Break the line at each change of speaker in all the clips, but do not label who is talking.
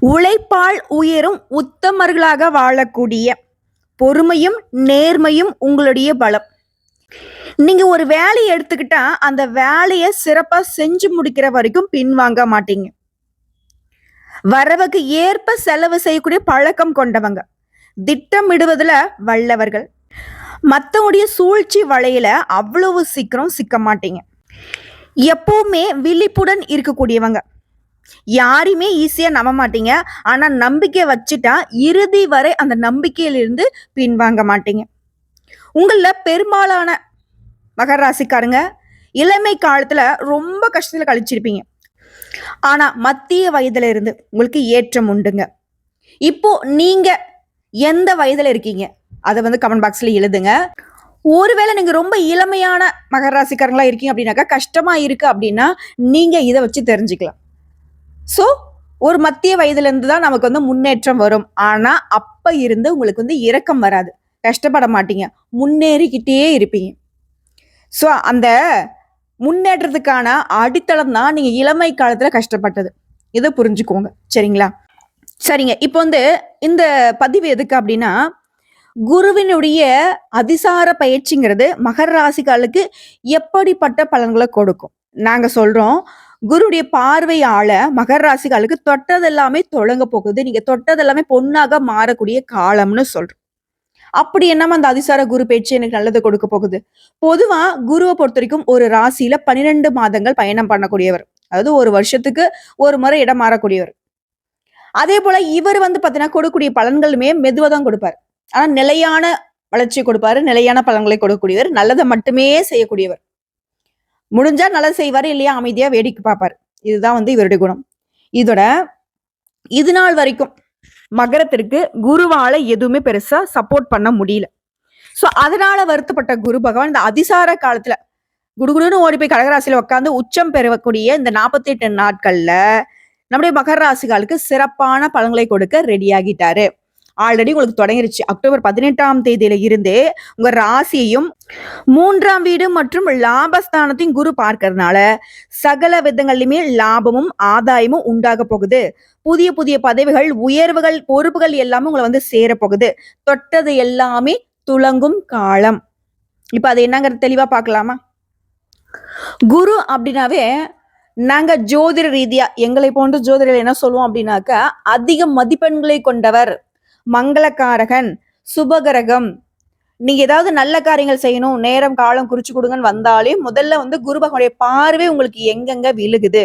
உழைப்பால் உயரும் உத்தமர்களாக வாழக்கூடிய பொறுமையும் நேர்மையும் உங்களுடைய பலம். நீங்க ஒரு வேலையை எடுத்துக்கிட்டா அந்த வேலையை சிறப்பா செஞ்சு முடிக்கிற வரைக்கும் பின்வாங்க மாட்டீங்க. வரவுக்கு ஏற்ப செலவு செய்யக்கூடிய பழக்கம் கொண்டவங்க. திட்டமிடுவதுல வல்லவர்கள். மத்தவங்களுடைய சூழ்ச்சி வலையில அவ்வளவு சீக்கிரம் சிக்க மாட்டீங்க. எப்பவுமே விழிப்புடன் இருக்கக்கூடியவங்க. யாரையுமே ஈஸியா நம்ப மாட்டீங்க. ஆனா நம்பிக்கை வச்சுட்டா இறுதி வரை அந்த நம்பிக்கையிலிருந்து பின்வாங்க மாட்டீங்க. உங்களில் பெரும்பாலான மகர ராசிக்காரங்க இளமை காலத்துல ரொம்ப கஷ்டத்துல கழிச்சிருப்பீங்க. ஆனா மத்திய வயதுல இருந்து உங்களுக்கு ஏற்றம் உண்டுங்க. இப்போ நீங்க எந்த வயதுல இருக்கீங்க? அதை வந்து கமெண்ட் பாக்ஸ்ல எழுதுங்க. ஒருவேளை நீங்க ரொம்ப இளமையான மகர ராசிக்காரங்களா இருக்கீங்க அப்படின்னாக்கா கஷ்டமா இருக்கு அப்படின்னா நீங்க இதை வச்சு தெரிஞ்சுக்கலாம். ஸோ ஒரு மத்திய வயதுலேருந்து தான் நமக்கு வந்து முன்னேற்றம் வரும். ஆனால் அப்போ இருந்து உங்களுக்கு வந்து இரக்கம் வராது. கஷ்டப்பட மாட்டீங்க. முன்னேறிக்கிட்டே இருப்பீங்க. ஸோ அந்த முன்னேற்றத்துக்கான அடித்தளம் தான் நீங்கள் இளமை காலத்தில் கஷ்டப்பட்டது. இதை புரிஞ்சுக்கோங்க. சரிங்களா? சரிங்க. இப்போ வந்து இந்த பதிவு எதுக்கு அப்படின்னா குருவினுடைய அதிசார பயிற்சிங்கிறது மகர ராசிக்காலுக்கு எப்படிப்பட்ட பலன்களை கொடுக்கும்? நாங்கள் சொல்கிறோம் குருடைய பார்வையால மகர ராசிகளுக்கு தொட்டதெல்லாமே தொடங்க போகுது. நீங்க தொட்டதெல்லாமே பொண்ணாக மாறக்கூடிய காலம்னு சொல்றோம். அப்படி என்னமா அந்த அதிசார குரு பேச்சு எனக்கு நல்லது கொடுக்க போகுது? பொதுவா குருவை பொறுத்த வரைக்கும் ஒரு ராசியில பன்னிரெண்டு மாதங்கள் பயணம் பண்ணக்கூடியவர். அதாவது ஒரு வருஷத்துக்கு ஒரு முறை இடம் மாறக்கூடியவர். அதே போல இவர் வந்து பாத்தீங்கன்னா கொடுக்கக்கூடிய பலன்களுமே மெதுவாக தான் கொடுப்பார். ஆனா நிலையான வளர்ச்சி கொடுப்பாரு நிலையான பலன்களை கொடுக்கக்கூடியவர் நல்லதை மட்டுமே செய்யக்கூடியவர். முடிஞ்சா நல்லது செய்வார் இல்லையா? அமைதியாக வேடிக்கை பார்ப்பார். இதுதான் வந்து இவருடைய குணம். இதோட இது நாள் வரைக்கும் மகரத்திற்கு குருவால எதுவுமே பெருசா சப்போர்ட் பண்ண முடியல. ஸோ அதனால வருத்தப்பட்ட குரு பகவான் இந்த அதிசார காலத்துல குடுகுடுன்னு ஓடி போய் கடகராசியில உட்காந்து உச்சம் பெறக்கூடிய இந்த நாற்பத்தி எட்டு நாட்கள்ல நம்முடைய மகர ராசிகளுக்கு சிறப்பான பலன்களை கொடுக்க ரெடி ஆகிட்டாரு. ஆல்ரெடி உங்களுக்கு தொடங்கிருச்சு. அக்டோபர் பதினெட்டாம் தேதியில இருந்தே உங்க ராசியையும் மூன்றாம் வீடு மற்றும் லாபஸ்தானத்தையும் குரு பார்க்கறதுனால சகல விதங்கள்லயுமே லாபமும் ஆதாயமும் உண்டாக போகுது. புதிய புதிய பதவிகள் உயர்வுகள் பொறுப்புகள் எல்லாமே உங்களை வந்து சேரப்போகுது போகுது. தொட்டது எல்லாமே துளங்கும் காலம். இப்ப அது என்னங்கிறது தெளிவா பார்க்கலாமா? குரு அப்படின்னாவே நாங்க ஜோதிட ரீதியா எங்களை போன்ற ஜோதிடர் என்ன சொல்லுவோம் அப்படின்னாக்கா அதிக மதிப்பெண்களை கொண்டவர். மங்களக்காரகன் சுபகரகம். நீங்க ஏதாவது நல்ல காரியங்கள் செய்யணும் நேரம் காலம் குறிச்சு கொடுங்கன்னு வந்தாலே முதல்ல வந்து குரு பகவானுடைய பார்வை உங்களுக்கு எங்கெங்க விழுகுது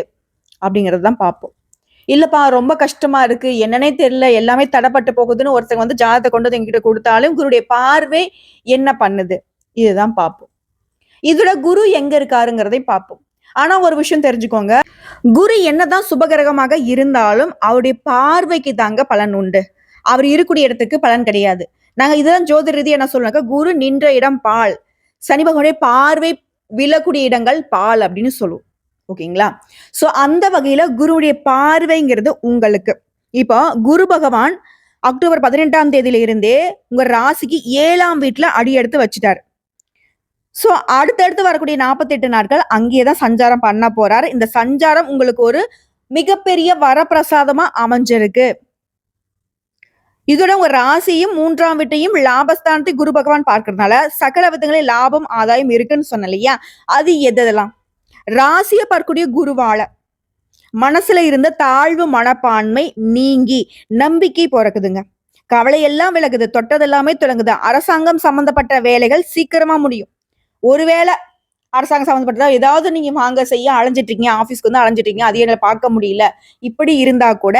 அப்படிங்கிறது தான் பார்ப்போம். இல்லப்பா ரொம்ப கஷ்டமா இருக்கு என்னன்னே தெரியல எல்லாமே தடப்பட்டு போகுதுன்னு ஒருத்தங்க வந்து ஜாதத்தை கொண்டு வந்து எங்கிட்ட கொடுத்தாலும் குருடைய பார்வை என்ன பண்ணுது? இதுதான் பார்ப்போம். இதோட குரு எங்க இருக்காருங்கிறதை பார்ப்போம். ஆனா ஒரு விஷயம் தெரிஞ்சுக்கோங்க. குரு என்னதான் சுபகிரகமாக இருந்தாலும் அவருடைய பார்வைக்கு தாங்க பலன் உண்டு. அவர் இருக்கக்கூடிய இடத்துக்கு பலன் கிடையாது. நாங்க இதுதான் ஜோதி ரீதியா என்ன சொல்லுவாங்க குரு நின்ற இடம் பால். சனி பகவானுடைய பார்வை விழக்கூடிய இடங்கள் பால் அப்படின்னு சொல்லுவோம். ஓகேங்களா? சோ அந்த வகையில குருவுடைய பார்வைங்கிறது உங்களுக்கு. இப்போ குரு பகவான் அக்டோபர் பதினெட்டாம் தேதியில இருந்தே உங்க ராசிக்கு ஏழாம் வீட்டுல அடி எடுத்து வச்சுட்டாரு. சோ அடுத்தடுத்து வரக்கூடிய நாற்பத்தி எட்டு நாட்கள் அங்கேயே தான் சஞ்சாரம் பண்ண போறாரு. இந்த சஞ்சாரம் உங்களுக்கு ஒரு மிகப்பெரிய வரப்பிரசாதமா அமைஞ்சிருக்கு. இதோட உங்க ராசியும் மூன்றாம் வீட்டையும் லாபஸ்தானத்தை குரு பகவான் பார்க்கறதுனால சகல விதங்களில் லாபம் ஆதாயம் இருக்குன்னு சொன்ன இல்லையா? அது எதெல்லாம்? ராசியை பார்க்கக்கூடிய குருவால மனசுல இருந்த தாழ்வு மனப்பான்மை நீங்கி நம்பிக்கை பிறக்குதுங்க. கவலை எல்லாம் விலகுது தொட்டதெல்லாமே தொடங்குது அரசாங்கம் சம்பந்தப்பட்ட வேலைகள் சீக்கிரமா முடியும். ஒருவேளை அரசாங்கம் சம்மந்தப்பட்டதா? ஏதாவது நீங்க வாங்க செய்ய அலைஞ்சிட்டு இருக்கீங்க ஆஃபீஸ்க்கு வந்து அலைஞ்சிட்டு இருக்கீங்க அது பார்க்க முடியல. இப்படி இருந்தா கூட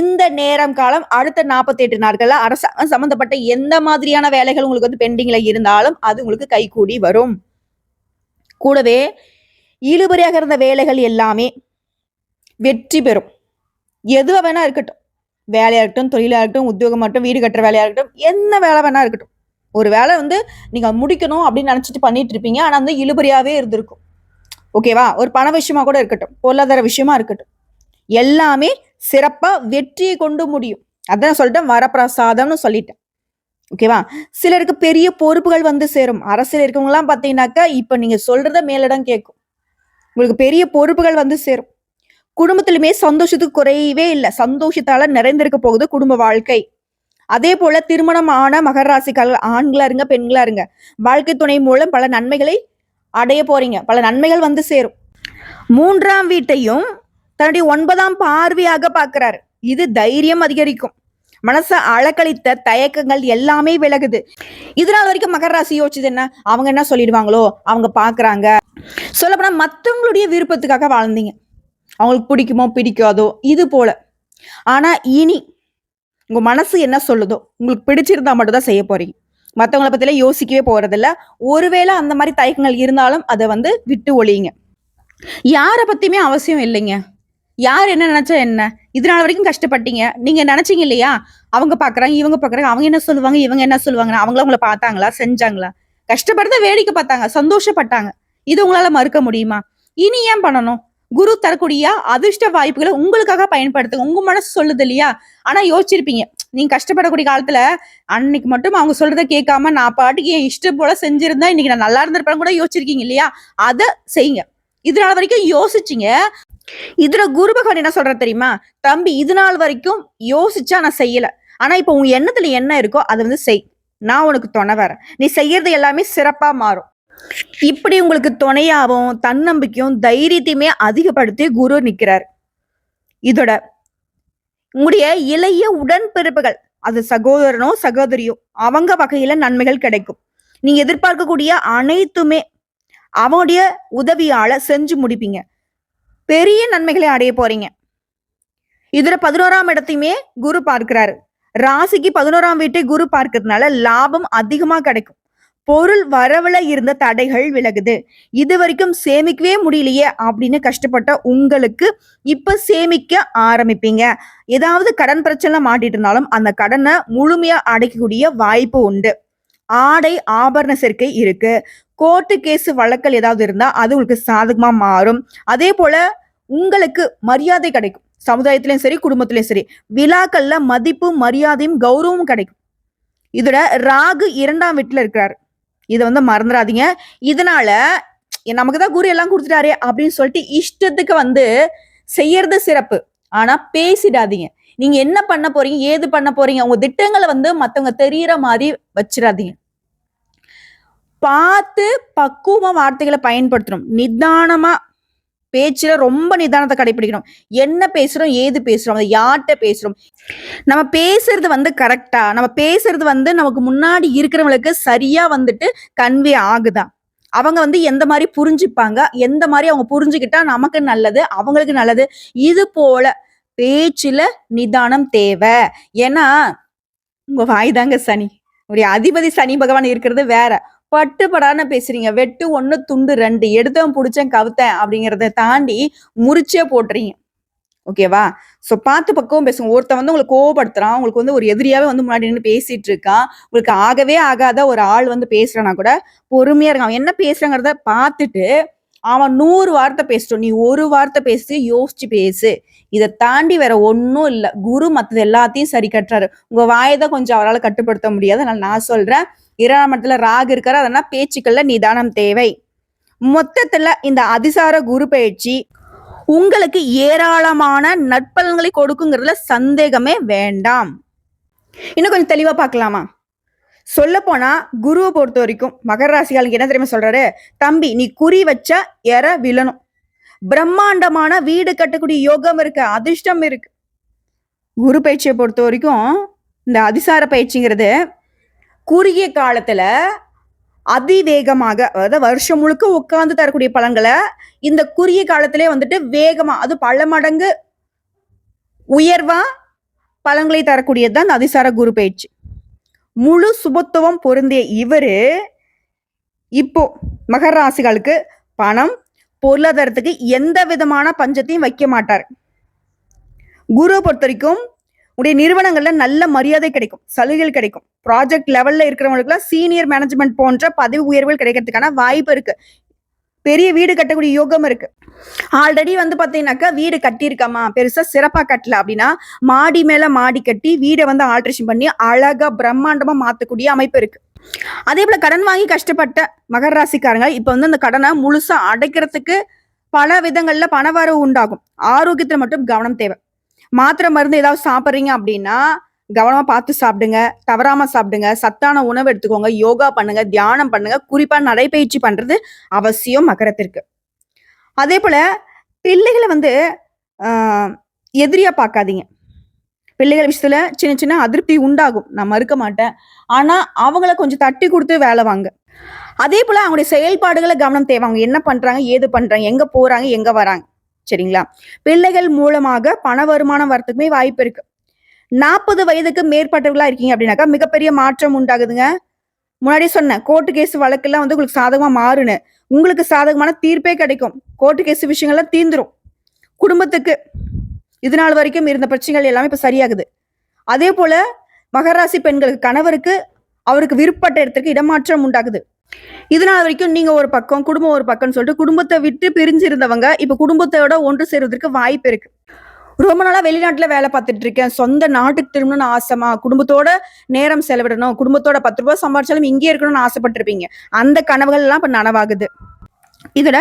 இந்த நேரம் காலம் அடுத்த நாற்பத்தி எட்டு நாட்கள்ல அரசாங்கம் சம்மந்தப்பட்ட எந்த மாதிரியான வேலைகள் உங்களுக்கு வந்து பெண்டிங்ல இருந்தாலும் அது உங்களுக்கு கைகூடி வரும். கூடவே இழுபறியாக இருந்த வேலைகள் எல்லாமே வெற்றி பெறும். எதுவாக வேணா இருக்கட்டும். வேலையாக இருக்கட்டும் தொழிலாக இருக்கட்டும் உத்தியோகம் மட்டும் வீடு கட்டுற வேலையாக இருக்கட்டும் என்ன வேலை வேணா இருக்கட்டும். ஒரு வேலை வந்து நீங்க முடிக்கணும் அப்படின்னு நினைச்சிட்டு பண்ணிட்டு இருப்பீங்க. ஆனா வந்து இழுபறியாவே இருந்திருக்கும். ஓகேவா ஒரு பண விஷயமா கூட இருக்கட்டும். பொருளாதார விஷயமா இருக்கட்டும். எல்லாமே சிறப்பா வெற்றியை கொண்டு முடியும். அதான் சொல்லிட்டேன் வரப்பிரசாதம்னு சொல்லிட்டேன். ஓகேவா சிலருக்கு பெரிய பொறுப்புகள் வந்து சேரும். அரசியல் இருக்கவங்க பார்த்தீங்கன்னாக்கா இப்போ நீங்கள் நீங்க சொல்றத மேலிடம் கேட்கும். உங்களுக்கு பெரிய பொறுப்புகள் வந்து சேரும். குடும்பத்திலுமே சந்தோஷத்துக்கு குறையவே இல்லை. சந்தோஷத்தால நிறைந்திருக்க போகுது குடும்ப வாழ்க்கை. அதே போல திருமணமான மகர ராசிக்காரர்கள் ஆண்களா இருங்க பெண்களா இருங்க வாழ்க்கை துணை மூலம் பல நன்மைகளை அடைய போறீங்க. பல நன்மைகள் வந்து சேரும். மூன்றாம் வீட்டையும் தன்னுடைய ஒன்பதாம் பார்வையாக பார்க்கிறாரு. இது தைரியம் அதிகரிக்கும். மனசை அழக்களித்த தயக்கங்கள் எல்லாமே விலகுது. இதனால் வரைக்கும் மகர ராசி யோசிச்சது என்ன? அவங்க என்ன சொல்லிடுவாங்களோ அவங்க பார்க்குறாங்க. சொல்லப்போனால் மற்றவங்களுடைய விருப்பத்துக்காக வாழ்ந்தீங்க. அவங்களுக்கு பிடிக்குமோ பிடிக்காதோ இது போல. ஆனால் இனி உங்க மனசு என்ன சொல்லுதோ உங்களுக்கு பிடிச்சிருந்தா மட்டும் தான் செய்ய போறீங்க. மற்றவங்கள பற்றிலாம் யோசிக்கவே போறதில்ல. ஒருவேளை அந்த மாதிரி தயக்கங்கள் இருந்தாலும் அதை வந்து விட்டு ஒழியுங்க. யாரை பத்தியுமே அவசியம் இல்லைங்க. யார் என்ன நினைச்சா என்ன? இதனால வரைக்கும் கஷ்டப்பட்டீங்க. நீங்க நினைச்சீங்க இல்லையா? அவங்க பாக்குறாங்க இவங்க பாக்குறாங்க அவங்க என்ன சொல்லுவாங்க இவங்க என்ன சொல்லுவாங்க அவங்கள உங்களை பார்த்தாங்களா செஞ்சாங்களா? கஷ்டப்படுறத வேடிக்கை பார்த்தாங்க சந்தோஷப்பட்டாங்க. இது உங்களால மறுக்க முடியுமா? இனி ஏன் பண்ணணும்? குரு தரக்கூடிய அதிர்ஷ்ட வாய்ப்புகளை உங்களுக்காக பயன்படுத்துங்க உங்க மனசு சொல்லுது இல்லையா? ஆனா யோசிச்சிருப்பீங்க. நீங்க கஷ்டப்படக்கூடிய காலத்துல அன்னைக்கு மட்டும் அவங்க சொல்றதை கேட்காம நான் பாட்டுக்கு என் இஷ்டம் போல செஞ்சிருந்தா இன்னைக்கு நான் நல்லா இருந்திருப்பேன் கூட யோசிச்சிருக்கீங்க இல்லையா? அதை செய்யுங்க. இதனால வரைக்கும் யோசிச்சிங்க. இதுல குரு பகவான் என்ன சொல்ற தெரியுமா? தம்பி இது நாள் வரைக்கும் யோசிச்சா நான் செய்யல. ஆனா இப்போ உன் எண்ணத்துல என்ன இருக்கோ அதை வந்து செய். நான் உனக்கு துணை வரேன். நீ செய்யறது எல்லாமே சிறப்பா மாறும். இப்படி உங்களுக்கு துணையாவும் தன்னம்பிக்கையும் தைரியத்தையுமே அதிகப்படுத்தி குரு நிற்கிறார் இதோட உங்களுடைய இளைய உடன்பிறப்புகள் அது சகோதரனோ சகோதரியோ அவங்க வகையில நன்மைகள் கிடைக்கும். நீங்க எதிர்பார்க்கக்கூடிய அனைத்துமே அவனுடைய உதவியால செஞ்சு முடிப்பீங்க. பெரிய நன்மைகளை அடைய போறீங்க. இதுல பதினோராம் இடத்தையுமே குரு பார்க்கிறாரு. ராசிக்கு பதினோராம் வீட்டை குரு பார்க்கறதுனால லாபம் அதிகமா கிடைக்கும். பொருள் வரவுல இருந்த தடைகள் விலகுது. இது வரைக்கும் சேமிக்கவே முடியலையே அப்படின்னு கஷ்டப்பட்ட உங்களுக்கு இப்ப சேமிக்க ஆரம்பிப்பீங்க. ஏதாவது கடன் பிரச்சனை மாட்டிட்டு இருந்தாலும் அந்த கடனை முழுமையா அடைக்கக்கூடிய வாய்ப்பு உண்டு. ஆடை ஆபரண சேர்க்கை இருக்கு. கோர்ட்டு கேஸ் வழக்கல் ஏதாவது இருந்தா அது உங்களுக்கு சாதகமா மாறும். அதே போல உங்களுக்கு மரியாதை கிடைக்கும். சமுதாயத்திலையும் சரி குடும்பத்திலையும் சரி விழாக்கள்ல மதிப்பு மரியாதையும் கௌரவமும் கிடைக்கும். இதோட ராகு இரண்டாம் வீட்டுல இருக்கிறாரு. இதை வந்து மறந்துடாதீங்க இதனால நமக்கு தான் குரு எல்லாம் கொடுத்துட்டாரே அப்படின்னு சொல்லிட்டு இஷ்டத்துக்கு வந்து செய்யறது சிறப்பு. ஆனா பேசிடாதீங்க. நீங்க என்ன பண்ண போறீங்க ஏது பண்ண போறீங்க உங்க திட்டங்களை வந்து மத்தவங்க தெரியற மாதிரி வச்சிடாதீங்க. பார்த்து பக்குவமா வார்த்தைகளை பயன்படுத்தணும். நிதானமா பேச்சில் ரொம்ப நிதானத்தை கடைபிடிக்கணும். என்ன பேசுகிறோம் ஏது பேசுகிறோம் அதை யார்கிட்ட பேசுகிறோம் நம்ம பேசுறது வந்து கரெக்டாக நம்ம பேசுறது வந்து நமக்கு முன்னாடி இருக்கிறவங்களுக்கு சரியாக வந்துட்டு கன்வே ஆகுதா? அவங்க வந்து எந்த மாதிரி புரிஞ்சுப்பாங்க? எந்த மாதிரி அவங்க புரிஞ்சுக்கிட்டா நமக்கு நல்லது அவங்களுக்கு நல்லது? இது போல பேச்சில் நிதானம் தேவை. ஏன்னா உங்கள் வாய் தாங்க சனி. ஒரு அதிபதி சனி பகவான் இருக்கிறது வேற. பட்டுப்படான பேசுறீங்க. வெட்டு ஒன்று துண்டு ரெண்டு. எடுத்தவன் பிடிச்சேன் கவுத்தேன் அப்படிங்கிறத தாண்டி முறிச்சே போட்டுறீங்க. ஓகேவா ஸோ பார்த்து பக்கம் பேசுங்க. ஒருத்தன் வந்து உங்களுக்கு கோவப்படுத்துறான். உங்களுக்கு வந்து ஒரு எதிரியாவே வந்து முன்னாடி நின்று பேசிட்டு இருக்கான். உங்களுக்கு ஆகவே ஆகாத ஒரு ஆள் வந்து பேசுறானா கூட பொறுமையா இருக்கான். அவன் என்ன பேசுறாங்கிறத பார்த்துட்டு அவன் நூறு வார்த்தை பேசட்டும். நீ ஒரு வார்த்தை பேசி யோசிச்சு பேசு. இதை தாண்டி வேற ஒன்றும் இல்லை. குரு மற்றது எல்லாத்தையும் சரி கட்டுறாரு. உங்க வாயை தான் கொஞ்சம் அவரால் கட்டுப்படுத்த முடியாது. அதனால நான் சொல்றேன் இரண்டாம் இடத்துல ராகு இருக்காரு. அதனால பேச்சுக்கள்ல நிதானம் தேவை. மொத்தத்துல இந்த அதிசார குரு பயிற்சி உங்களுக்கு ஏராளமான நட்பலன்களை கொடுக்குங்கிறதுல சந்தேகமே வேண்டாம். இன்னும் கொஞ்சம் தெளிவா பார்க்கலாமா? சொல்ல போனா குருவை பொறுத்த வரைக்கும் மகர ராசிகாலுக்கு என்ன தெரியுமா சொல்றாரு? தம்பி நீ குறி வச்சா எற விழணும். பிரம்மாண்டமான வீடு கட்டக்கூடிய யோகம் இருக்கு அதிர்ஷ்டம் இருக்கு. குரு பயிற்சியை பொறுத்த வரைக்கும் இந்த அதிசார பயிற்சிங்கிறது குறுகிய காலத்துல அதிவேகமாக அதாவது வருஷம் முழுக்க உட்கார்ந்து தரக்கூடிய பலன்களை இந்த குறுகிய காலத்திலே வந்துட்டு வேகமா அது பல மடங்கு உயர்வா பலன்களை தரக்கூடியது தான் இந்த அதிசார குரு பயிற்சி. முழு சுபத்துவம் பொருந்திய இவரு இப்போ மகர ராசிகளுக்கு பணம் பொருளாதாரத்துக்கு எந்த விதமான பஞ்சத்தையும் வைக்க மாட்டார். குருவை பொறுத்த வரைக்கும் உடைய நிறுவனங்கள்ல நல்ல மரியாதை கிடைக்கும் சலுகைகள் கிடைக்கும். ப்ராஜெக்ட் லெவல்ல இருக்கிறவங்களுக்குலாம் சீனியர் மேனேஜ்மெண்ட் போன்ற பதவி உயர்வுகள் கிடைக்கிறதுக்கான வாய்ப்பு இருக்கு. பெரிய வீடு கட்டக்கூடிய யோகம் இருக்கு. ஆல்ரெடி வந்து பாத்தீங்கன்னாக்கா வீடு கட்டியிருக்கம்மா பெருசா சிறப்பா கட்டல. அப்படின்னா மாடி மேல மாடி கட்டி வீடை வந்து ஆல்ட்ரேஷன் பண்ணி அழகா பிரம்மாண்டமா மாத்தக்கூடிய அமைப்பு இருக்கு. அதே போல கடன் வாங்கி கஷ்டப்பட்ட மகர ராசிக்காரங்க இப்ப வந்து அந்த கடனை முழுசா அடைக்கிறதுக்கு பல விதங்கள்ல பணவரவு உண்டாகும். ஆரோக்கியத்துல மட்டும் கவனம் தேவை. மாத்திரை மருந்து ஏதாவது சாப்பிட்றீங்க அப்படின்னா கவனமா பார்த்து சாப்பிடுங்க. தவறாம சாப்பிடுங்க. சத்தான உணவு எடுத்துக்கோங்க. யோகா பண்ணுங்க. தியானம் பண்ணுங்க. குறிப்பா நடைபயிற்சி பண்றது அவசியம் மகரத்திற்கு. அதே போல் பிள்ளைகளை வந்து எதிரியாக பார்க்காதீங்க. பிள்ளைகள் விஷயத்தில் சின்ன சின்ன அதிருப்தி உண்டாகும். நான் மறுக்க மாட்டேன். ஆனால் அவங்கள கொஞ்சம் தட்டி கொடுத்து வேலை வாங்க. அதே போல் அவங்களுடைய செயல்பாடுகளை கவனம் தேவை. அவங்க என்ன பண்ணுறாங்க ஏது பண்ணுறாங்க எங்கே போகிறாங்க எங்கே வராங்க. சரிங்களா? பிள்ளைகள் மூலமாக பண வருமானம் வரத்துக்குமே வாய்ப்பு இருக்கு. நாற்பது வயதுக்கு மேற்பட்டவர்களா இருக்கீங்க அப்படின்னாக்கா மிகப்பெரிய மாற்றம் உண்டாகுதுங்க. முன்னாடி சொன்னேன் கோர்ட்டு கேஸ் வழக்கெல்லாம் வந்து உங்களுக்கு சாதகமாக மாறுன்னு. உங்களுக்கு சாதகமான தீர்ப்பே கிடைக்கும். கோர்ட்டு கேஸ் விஷயங்கள்லாம் தீந்துரும் குடும்பத்துக்கு இது நாள் வரைக்கும் இருந்த பிரச்சனைகள் எல்லாமே இப்போ சரியாகுது. அதே போல மகராசி பெண்களுக்கு கணவருக்கு அவருக்கு விருப்பப்பட்ட இடத்துக்கு இடமாற்றம் உண்டாகுது. இதனால் வரைக்கும் நீங்க ஒரு பக்கம் குடும்பம் ஒரு பக்கம்னு சொல்லிட்டு குடும்பத்தை விட்டு பிரிஞ்சு இருந்தவங்க இப்ப குடும்பத்தோட ஒன்று சேருவதற்கு வாய்ப்பு இருக்கு. ரொம்ப நாளாக வெளிநாட்டில் வேலை பார்த்துட்டு இருக்கேன். சொந்த நாட்டுக்கு திரும்பணும்னு ஆசைமா குடும்பத்தோட நேரம் செலவிடணும். குடும்பத்தோட பத்து ரூபாய் சம்பாரிச்சாலும் இங்கே இருக்கணும்னு ஆசைப்பட்டிருப்பீங்க. அந்த கனவுகள் எல்லாம் நனவாகுது. இதுல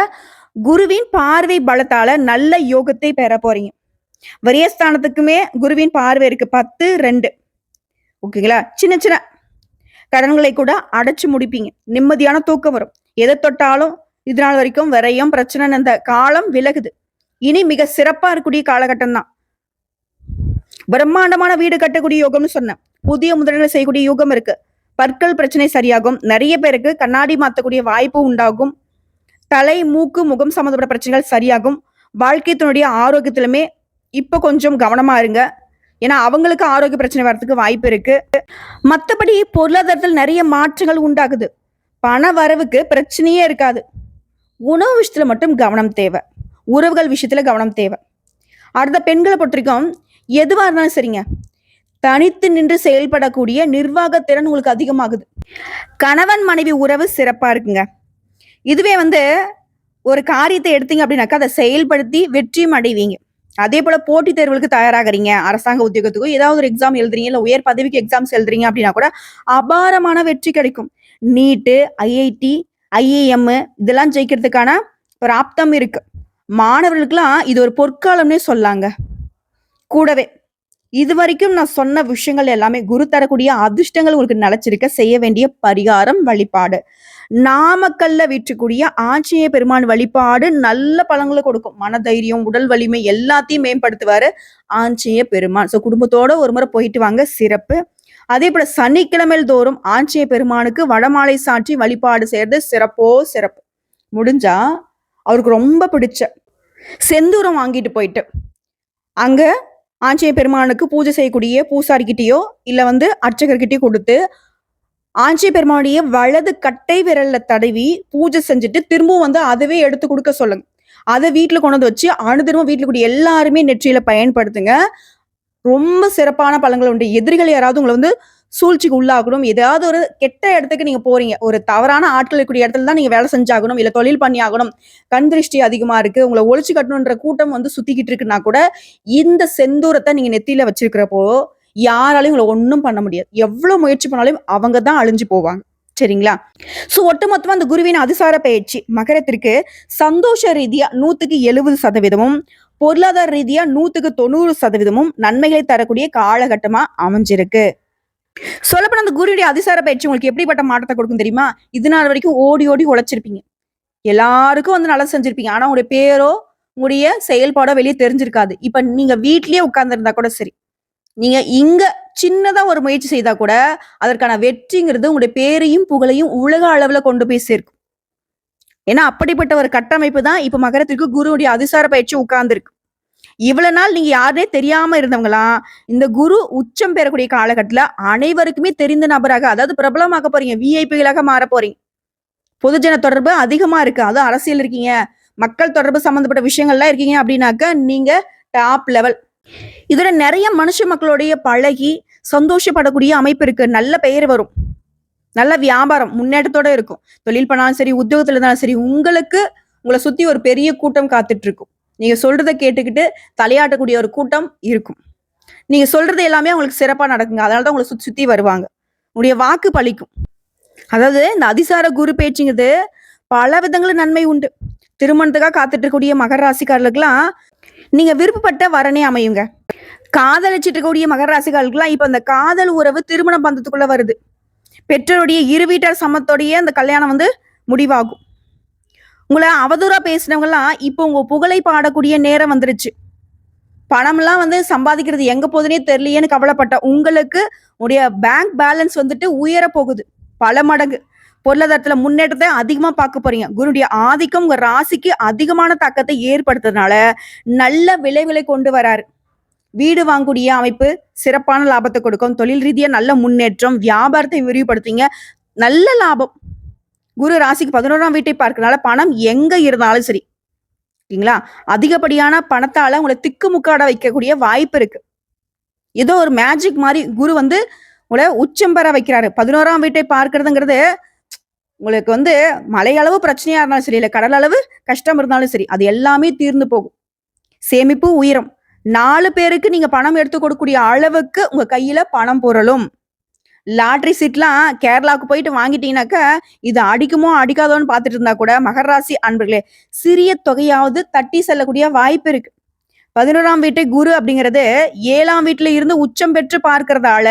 குருவின் பார்வை பலத்தால நல்ல யோகத்தை பெற போறீங்க. வரியஸ்தானத்துக்குமே குருவின் பார்வை இருக்கு. பத்து ரெண்டு. ஓகேங்களா? சின்ன சின்ன கடன்களை கூட அடைச்சு முடிப்பீங்க. நிம்மதியான தூக்கம் வரும். எதை தொட்டாலும் இதனால் வரைக்கும் விரையும் பிரச்சனை இந்த காலம் விலகுது. இனி மிக சிறப்பா இருக்கக்கூடிய காலகட்டம் தான் பிரம்மாண்டமான வீடு கட்டக்கூடிய யோகம்னு சொன்னேன். புதிய முதலீடு செய்யக்கூடிய யோகம் இருக்கு. பற்கள் பிரச்சனை சரியாகும். நிறைய பேருக்கு கண்ணாடி மாத்தக்கூடிய வாய்ப்பு உண்டாகும். தலை மூக்கு முகம் சம்மந்தப்பட்ட பிரச்சனைகள் சரியாகும். வாழ்க்கைத்தினுடைய ஆரோக்கியத்திலுமே இப்ப கொஞ்சம் கவனமா இருங்க. ஏன்னா அவங்களுக்கு ஆரோக்கிய பிரச்சனை வர்றதுக்கு வாய்ப்பு இருக்கு. மற்றபடி பொருளாதாரத்தில் நிறைய மாற்றங்கள் உண்டாகுது. பண வரவுக்கு பிரச்சனையே இருக்காது. உணவு விஷயத்துல மட்டும் கவனம் தேவை. உறவுகள் விஷயத்தில் கவனம் தேவை. அடுத்த பெண்களை பொறுத்திருக்கும் எதுவாக இருந்தாலும் சரிங்க. தனித்து நின்று செயல்படக்கூடிய நிர்வாக திறன் உங்களுக்கு அதிகமாகுது. கணவன் மனைவி உறவு சிறப்பாக இருக்குங்க. இதுவே வந்து ஒரு காரியத்தை எடுத்தீங்க அப்படின்னாக்கா அதை செயல்படுத்தி வெற்றியும் அடைவீங்க. அதே போல போட்டித் தேர்வுகளுக்கு தயாராகிறீங்க. அரசாங்க உத்தியோகத்துக்கோ ஏதாவது ஒரு எக்ஸாம் எழுதுறீங்க இல்லை உயர் பதவிக்கு எக்ஸாம்ஸ் எழுதுறீங்க அப்படின்னா கூட அபாரமான வெற்றி கிடைக்கும். நீட்டு ஐஐடி ஐஏஎம் இதெல்லாம் ஜெயிக்கிறதுக்கான ஒரு ஆப்தம் இருக்கு. மாணவர்களுக்கெல்லாம் இது ஒரு பொற்காலம்னே சொல்லாங்க. கூடவே இது வரைக்கும் நான் சொன்ன விஷயங்கள் எல்லாமே குரு தரக்கூடிய அதிர்ஷ்டங்கள் உங்களுக்கு நிலைச்சிருக்க செய்ய வேண்டிய பரிகாரம் வழிபாடு. நாமக்கல்ல வீற்றக்கூடிய ஆஞ்சநேய பெருமான் வழிபாடு நல்ல பழங்களை கொடுக்கும். மனதைரியம் உடல் வலிமை எல்லாத்தையும் மேம்படுத்துவாரு ஆஞ்சநேய பெருமான். ஸோ குடும்பத்தோட ஒரு முறை போயிட்டு வாங்க சிறப்பு. அதே போல சனிக்கிழமையில் தோறும் ஆஞ்சநேய பெருமானுக்கு வடமாலை சாற்றி வழிபாடு செய்யறது சிறப்போ சிறப்பு. முடிஞ்சா அவருக்கு ரொம்ப பிடிச்ச செந்தூரம் வாங்கிட்டு போயிட்டு. அங்கே ஆஞ்சநேய பெருமானுக்கு பூஜை செய்யக்கூடிய பூசாரிக்கிட்டேயோ இல்லை வந்து அர்ச்சகர்கிட்டயோ கொடுத்து ஆஞ்சநேய பெருமானுடைய வலது கட்டை விரல்ல தடவி பூஜை செஞ்சுட்டு திரும்பவும் வந்து அதுவே எடுத்து கொடுக்க சொல்லுங்க. அதை வீட்டில் கொண்டு வந்து வச்சு அனுதினமும் வீட்டில் கூடிய எல்லாருமே நெற்றியில பயன்படுத்துங்க. ரொம்ப சிறப்பான பழங்கள் உண்டு. எதிரிகள் யாராவது உங்களை வந்து சூழ்ச்சிக்கு உள்ளாகணும். ஏதாவது ஒரு கெட்ட இடத்துக்கு நீங்க போறீங்க. ஒரு தவறான ஆட்கள் இருக்கக்கூடிய இடத்துல தான் நீங்க வேலை செஞ்சாகணும். இல்ல தொழில் பண்ணி ஆகணும். கண் திருஷ்டி அதிகமா இருக்கு. உங்களை ஒழிச்சு கட்டணுன்ற கூட்டம் வந்து சுத்திக்கிட்டு இருக்குன்னா கூட இந்த செந்தூரத்தை நீங்க நெத்தியில வச்சிருக்கிறப்போ யாராலையும் உங்களை ஒன்றும் பண்ண முடியாது. எவ்வளவு முயற்சி பண்ணாலும் அவங்க தான் அழிஞ்சு போவாங்க. சரிங்களா? சோ ஒட்டுமொத்தமா அந்த குருவின் அதிசார பயிற்சி மகரத்திற்கு சந்தோஷ ரீதியா நூத்துக்கு எழுபது சதவீதமும் பொருளாதார ரீதியா நூத்துக்கு தொண்ணூறு சதவீதமும் நன்மைகளை தரக்கூடிய காலகட்டமா அமைஞ்சிருக்கு. சொல்லப்போன அந்த குருடைய அதிசார பயிற்சி உங்களுக்கு எப்படிப்பட்ட மாற்றத்தை கொடுக்கும் தெரியுமா? இது நாள் வரைக்கும் ஓடி ஓடி உழைச்சிருப்பீங்க. எல்லாருக்கும் வந்து நல்லா செஞ்சிருப்பீங்க. ஆனா உங்களுடைய பேரோ உங்களுடைய செயல்பாடோ வெளியே தெரிஞ்சிருக்காது. இப்ப நீங்க வீட்லயே உட்கார்ந்துருந்தா கூட சரி. நீங்க இங்க சின்னதா ஒரு முயற்சி செய்தா கூட அதற்கான வெற்றிங்கிறது உங்களுடைய பேரையும் புகழையும் உலக அளவுல கொண்டு போய் சேர்க்கும். ஏன்னா அப்படிப்பட்ட ஒரு கட்டமைப்பு தான் இப்ப மகரத்திற்கு குருவுடைய அதிசார பயிற்சி உட்கார்ந்துருக்கு. இவ்வளவு நாள் நீங்க யாருனே தெரியாம இருந்தவங்களா? இந்த குரு உச்சம் பெறக்கூடிய காலகட்டத்துல அனைவருக்குமே தெரிந்த நபராக அதாவது பிரபலமாக்க போறீங்க விஐபிகளாக மாற போறீங்க. பொதுஜன தொடர்பு அதிகமா இருக்கு. அதுவும் அரசியல் இருக்கீங்க. மக்கள் தொடர்பு சம்பந்தப்பட்ட விஷயங்கள்லாம் இருக்கீங்க அப்படின்னாக்க நீங்க டாப் லெவல் இதோட நிறைய மனுஷ மக்களுடைய பழகி சந்தோஷப்படக்கூடிய அமைப்பு இருக்கு. நல்ல பெயர் வரும். நல்ல வியாபாரம் முன்னேற்றத்தோட இருக்கும். தொழில் பண்ணாலும் சரி உத்தியோகத்துல இருந்தாலும் சரி உங்களுக்கு உங்களை சுத்தி ஒரு பெரிய கூட்டம் காத்துட்டு இருக்கும். நீங்க சொல்றதை கேட்டுக்கிட்டு தலையாட்டக்கூடிய ஒரு கூட்டம் இருக்கும். நீங்க சொல்றது எல்லாமே உங்களுக்கு சிறப்பா நடக்குங்க. அதனாலதான் உங்களை சுத்தி சுத்தி வருவாங்க. உங்களுடைய வாக்கு பலிக்கும் அதாவது இந்த அதிசார குரு பேச்சுங்கிறது பல விதங்களும் நன்மை உண்டு. திருமணத்துக்காக காத்துட்டு இருக்கக்கூடிய மகர ராசிக்காரர்களுக்கெல்லாம் நீங்க விருப்பப்பட்ட வரனே அமையுங்க. காதலிச்சிட்டு இருக்கக்கூடிய மகர ராசிக்காரர்களுக்கெல்லாம் இப்ப அந்த காதல் உறவு திருமண பந்தத்துக்குள்ள வருது. பெற்றோருடைய இரு வீட்டார் சமத்தோடைய அந்த கல்யாணம் வந்து முடிவாகும். உங்களை அவதூறா பேசினவங்கலாம் இப்போ உங்க புகழை பாடக்கூடிய நேரம் வந்துருச்சு. பணம்லாம் வந்து சம்பாதிக்கிறது எங்க போகுதுன்னே தெரியலையேன்னு கவலைப்பட்ட உங்களுக்கு உடைய பேங்க் பேலன்ஸ் வந்துட்டு உயர போகுது. பல மடங்கு. பொருளாதாரத்துல முன்னேற்றத்தை அதிகமா பார்க்க போறீங்க. குருடைய ஆதிக்கம் உங்க ராசிக்கு அதிகமான தாக்கத்தை ஏற்படுத்துறதுனால நல்ல விளைவுகளை கொண்டு வராரு. வீடு வாங்கக்கூடிய அமைப்பு சிறப்பான லாபத்தை கொடுக்கும். தொழில் ரீதியா நல்ல முன்னேற்றம் வியாபாரத்தை விரிவுபடுத்துங்க. நல்ல லாபம். குரு ராசிக்கு பதினோராம் வீட்டை பார்க்கறனால பணம் எங்க இருந்தாலும் சரி. ஓகேங்களா? அதிகப்படியான பணத்தால உங்களை திக்குமுக்காட வைக்கக்கூடிய வாய்ப்பு இருக்கு. ஏதோ ஒரு மேஜிக் மாதிரி குரு வந்து உங்களை உச்சம் பெற வைக்கிறாரு. பதினோராம் வீட்டை பார்க்கறதுங்கிறது உங்களுக்கு வந்து மலை அளவு பிரச்சனையா இருந்தாலும் சரி இல்லை கடல் அளவு கஷ்டம் இருந்தாலும் சரி அது எல்லாமே தீர்ந்து போகும். சேமிப்பு உயரம். நாலு பேருக்கு நீங்க பணம் எடுத்து கொடுக்கக்கூடிய அளவுக்கு உங்க கையில பணம் புரளும். லாட்ரி சீட்லாம் கேரளாவுக்கு போயிட்டு வாங்கிட்டீங்கன்னாக்கா இது அடிக்குமோ அடிக்காதோன்னு பார்த்துட்டு இருந்தா கூட மகராசி அன்பர்களே சிறிய தொகையாவது தட்டி செல்லக்கூடிய வாய்ப்பு இருக்கு. பதினோராம் வீட்டை குரு அப்படிங்கிறது ஏழாம் வீட்டுல இருந்து உச்சம் பெற்று பார்க்கறதால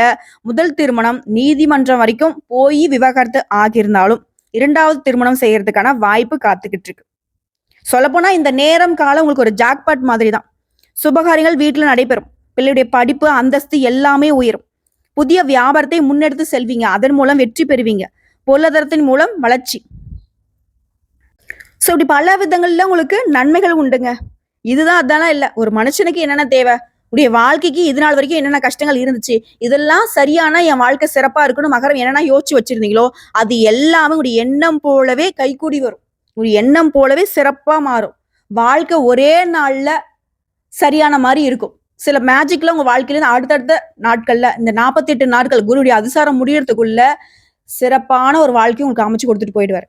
முதல் திருமணம் நீதிமன்றம் வரைக்கும் போய் விவாகரத்து ஆகியிருந்தாலும் இரண்டாவது திருமணம் செய்யறதுக்கான வாய்ப்பு காத்துக்கிட்டு இருக்கு. சொல்லப்போனா இந்த நேரம் காலம் உங்களுக்கு ஒரு ஜாக்பாட் மாதிரி தான் சுபகாரியங்கள் வீட்டில் நடைபெறும். பிள்ளையுடைய படிப்பு அந்தஸ்து எல்லாமே உயரும். புதிய வியாபாரத்தை முன்னெடுத்து செல்வீங்க. அதன் மூலம் வெற்றி பெறுவீங்க. பொருளாதாரத்தின் மூலம் வளர்ச்சி. ஸோ இப்படி பல விதங்கள்ல உங்களுக்கு நன்மைகள் உண்டுங்க. இதுதான் அதெல்லாம் இல்லை. ஒரு மனுஷனுக்கு என்னென்ன தேவை? உடைய வாழ்க்கைக்கு இது நாள் வரைக்கும் என்னென்ன கஷ்டங்கள் இருந்துச்சு? இதெல்லாம் சரியான என் வாழ்க்கை சிறப்பா இருக்கணும். மகரம் என்னென்ன யோசிச்சு வச்சிருந்தீங்களோ அது எல்லாமே உடைய எண்ணம் போலவே கைகூடி வரும். ஒரு எண்ணம் போலவே சிறப்பா மாறும். வாழ்க்கை ஒரே நாள்ல சரியான மாதிரி இருக்கும். சில மேஜிக்ல உங்க வாழ்க்கையில அடுத்தடுத்த நாட்கள்ல இந்த நாற்பத்தி எட்டு நாட்கள் குருடைய அதிசாரம் முடியறதுக்குள்ள சிறப்பான ஒரு வாழ்க்கையை உங்களுக்கு அமைச்சு கொடுத்துட்டு போயிடுவார்.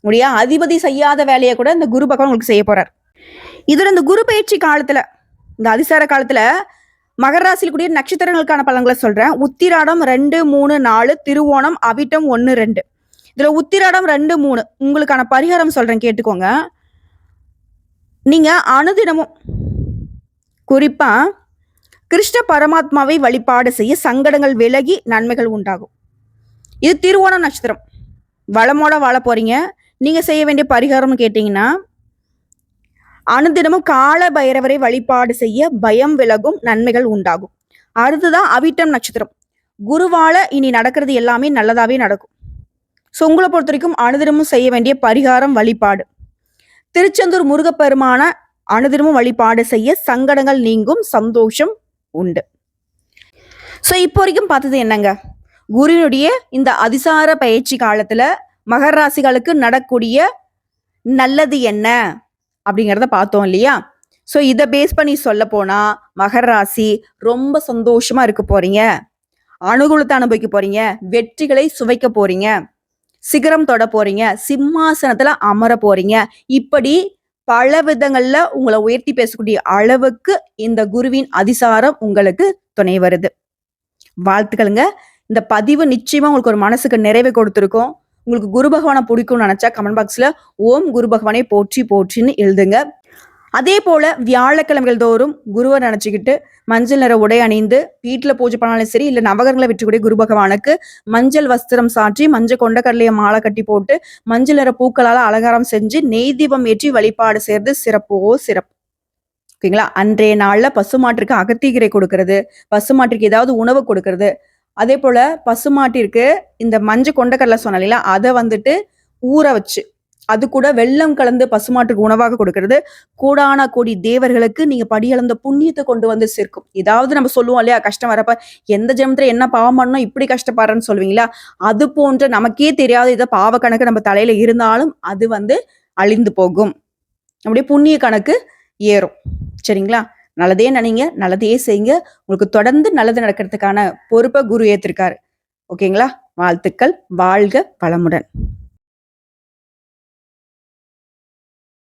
முடியா? அதிபதி செய்யாத வேலையை கூட இந்த குரு பகவான் உங்களுக்கு செய்ய போறார். இதுல இந்த குரு பயிற்சி காலத்துல இந்த அதிசார காலத்துல மகர ராசியில் கூடிய நட்சத்திரங்களுக்கான பலன்களை சொல்றேன். உத்திராடம் ரெண்டு மூணு நாலு திருவோணம் அவிட்டம் ஒன்று ரெண்டு. இதுல உத்திராடம் ரெண்டு மூணு. உங்களுக்கான பரிகாரம் சொல்றேன் கேட்டுக்கோங்க. நீங்க அனுதினமும் குறிப்பா கிருஷ்ண பரமாத்மாவை வழிபாடு செய்ய சங்கடங்கள் விலகி நன்மைகள் உண்டாகும். இது திருவோணம் நட்சத்திரம். வளமோட வாழ போறீங்க. நீங்க செய்ய வேண்டிய பரிகாரம்னு கேட்டீங்கன்னா அனுதினமும் கால பைரவரை வழிபாடு செய்ய பயம் விலகும் நன்மைகள் உண்டாகும். அடுத்ததான் அவிட்டம் நட்சத்திரம். குருவால இனி நடக்கிறது எல்லாமே நல்லதாவே நடக்கும். ஸோ உங்களை பொறுத்த வரைக்கும் அனுதினமும் செய்ய வேண்டிய பரிகாரம் வழிபாடு. திருச்செந்தூர் முருகப்பெருமான அனுதினமும் வழிபாடு செய்ய சங்கடங்கள் நீங்கும் சந்தோஷம் உண்டு. ஸோ இப்போ வரைக்கும் பார்த்தது என்னங்க? குருவினுடைய இந்த அதிசார பயிற்சி காலத்தில் மகர ராசிகளுக்கு நடக்கூடிய நல்லது என்ன? அப்படிங்கிறத பார்த்தோம் இல்லையா? ஸோ இதை பேஸ் பண்ணி சொல்ல போனால் மகர ராசி ரொம்ப சந்தோஷமாக இருக்க போகிறீங்க அனுகூலத்தை அனுபவிக்க போகிறீங்க வெற்றிகளை சுவைக்க போகிறீங்க சிகரம் தொட போகிறீங்க சிம்மாசனத்தில் அமர போகிறீங்க இப்படி பல விதங்கள்ல உங்களை உயர்த்தி பேசக்கூடிய அளவுக்கு இந்த குருவின் அதிசாரம் உங்களுக்கு துணை வருது. வாழ்த்துக்களுங்க. இந்த பதிவு நிச்சயமா உங்களுக்கு ஒரு மனசுக்கு நிறைவை கொடுத்துருக்கோம். உங்களுக்கு குரு பகவானை பிடிக்கும்னு நினைச்சா கமெண்ட் பாக்ஸ்ல ஓம் குரு பகவானை போற்றி போற்றின்னு எழுதுங்க. அதே போல வியாழக்கிழமைகள் தோறும் குருவை நினைச்சுக்கிட்டு மஞ்சள் நிற உடை அணிந்து வீட்டுல பூஜை பண்ணாலும் சரி இல்ல நவகரங்களை விட்டுக்கூடிய குரு பகவானுக்கு மஞ்சள் வஸ்திரம் சாற்றி மஞ்சள் கொண்டக்கடலையை மாலை கட்டி போட்டு மஞ்சள் நிற பூக்களால அலங்காரம் செஞ்சு நெய் தீபம் ஏற்றி வழிபாடு சேர்ந்து சிறப்போ சிறப்பு. ஓகேங்களா? அன்றைய நாள்ல பசுமாட்டிற்கு அகத்திகீரை கொடுக்கறது. பசுமாட்டிற்கு ஏதாவது உணவு கொடுக்கறது. அதே போல பசுமாட்டிற்கு இந்த மஞ்சள் கொண்டக்கடலை சொன்னால அதை வந்துட்டு ஊற வச்சு அது கூட வெள்ளம் கலந்து பசுமாட்டுக்கு உணவாக கொடுக்கறது. கூடான கோடி தேவர்களுக்கு நீங்க படியளந்த புண்ணியத்தை கொண்டு வந்து சேர்க்கும். ஏதாவது நம்ம சொல்லுவோம் இல்லையா கஷ்டம் வரப்ப எந்த ஜென்மத்துல என்ன பாவம் பண்ணணும் இப்படி கஷ்டப்படுறேன்னு சொல்லுவீங்களா? அது போன்ற நமக்கே தெரியாத இதை பாவ கணக்கு நம்ம தலையில இருந்தாலும் அது வந்து அழிந்து போகும். அப்படியே புண்ணிய கணக்கு ஏறும். சரிங்களா? நல்லதே நினைங்க நல்லதையே செய்யுங்க. உங்களுக்கு தொடர்ந்து நல்லது நடக்கிறதுக்கான பொறுப்பை குரு ஏத்திருக்காரு. ஓகேங்களா? வாழ்த்துக்கள் வாழ்க பலமுடன்